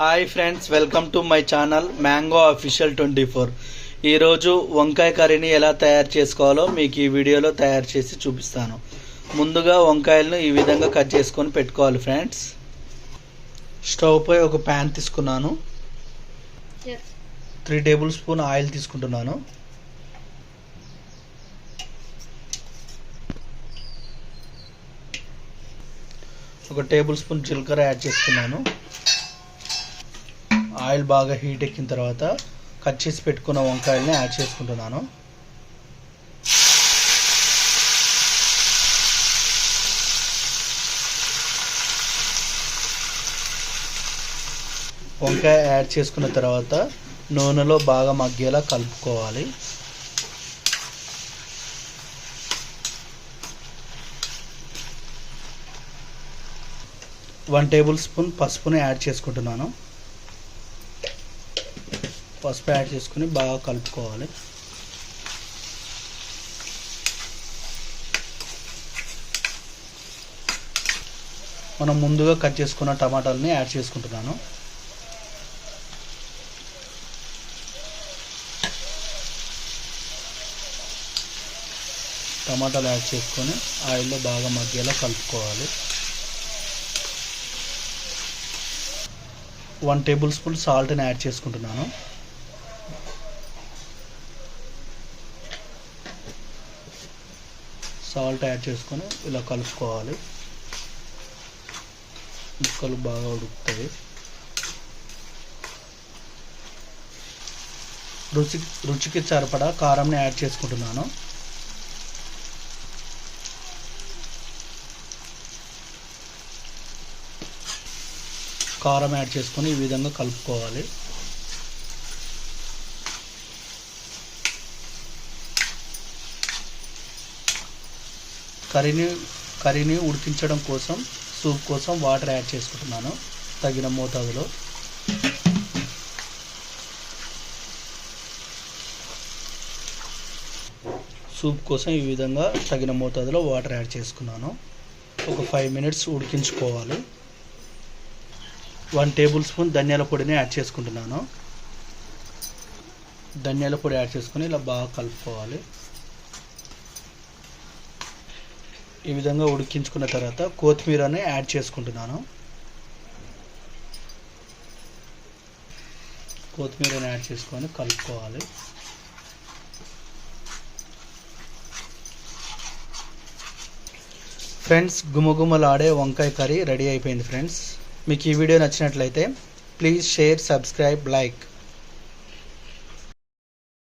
Hi friends welcome to my channel mango official twenty four ఈరోజు వంకాయ కర్రీని ఎలా తయారు చేసుకోవాలో మీకు ఈ వీడియోలో తయారు చేసి చూపిస్తాను. ముందుగా వంకాయలను ఈ విధంగా కట్ చేసుకొని పెట్టుకోవాలి ఫ్రెండ్స్ స్టవ్ పై ఒక ప్యాన్ తీసుకున్నాను. త్రీ టేబుల్ స్పూన్ ఆయిల్ తీసుకుంటున్నాను. ఒక టేబుల్ స్పూన్ జీలకర్ర యాడ్ చేసుకున్నాను. ఆయిల్ బాగా హీట్ ఎక్కిన తర్వాత కట్ చేసి పెట్టుకున్న వంకాయల్ని యాడ్ చేసుకుంటున్నాను. వంకాయ యాడ్ చేసుకున్న తర్వాత నూనెలో బాగా మగ్గేలా కలుపుకోవాలి. వన్ టేబుల్ స్పూన్ పసుపుని యాడ్ చేసుకుంటున్నాను. పసుపు యాడ్ చేసుకుని బాగా కలుపుకోవాలి. మనం ముందుగా కట్ చేసుకున్న టమాటాలని యాడ్ చేసుకుంటున్నాను. టమాటాలు యాడ్ చేసుకొని ఆయిల్లో బాగా మగ్గేలా కలుపుకోవాలి. వన్ టేబుల్ స్పూన్ సాల్ట్ని యాడ్ చేసుకుంటున్నాను. సాల్ట్ యాడ్ చేసుకొని ఇలా కలుపుకోవాలి. ముక్కలు బాగా ఉడుకుతాయి. రుచి రుచికి సరిపడా కారంని యాడ్ చేసుకుంటున్నాను. కారం యాడ్ చేసుకొని ఈ విధంగా కలుపుకోవాలి. కర్రీని కర్రీని ఉడికించడం కోసం సూప్ కోసం వాటర్ యాడ్ చేసుకుంటున్నాను. తగిన మోతాదులో. సూప్ కోసం ఈ విధంగా తగిన మోతాదులో వాటర్ యాడ్ చేసుకున్నాను. ఒక ఫైవ్ మినిట్స్ ఉడికించుకోవాలి. వన్ టేబుల్ స్పూన్ ధనియాల పొడిని యాడ్ చేసుకుంటున్నాను. ధనియాల పొడి యాడ్ చేసుకొని ఇలా బాగా కలుపుకోవాలి. ఈ విధంగా ఉడికించుకున్న తర్వాత కొత్తిమీరని యాడ్ చేసుకుంటున్నాను. కొత్తిమీరని యాడ్ చేసుకొని కలుపుకోవాలి. ఫ్రెండ్స్ గుమగుమలాడే వంకాయ కర్రీ రెడీ అయిపోయింది ఫ్రెండ్స్. మీకు ఈ వీడియో నచ్చినట్లయితే ప్లీజ్ షేర్ సబ్స్క్రైబ్ లైక్.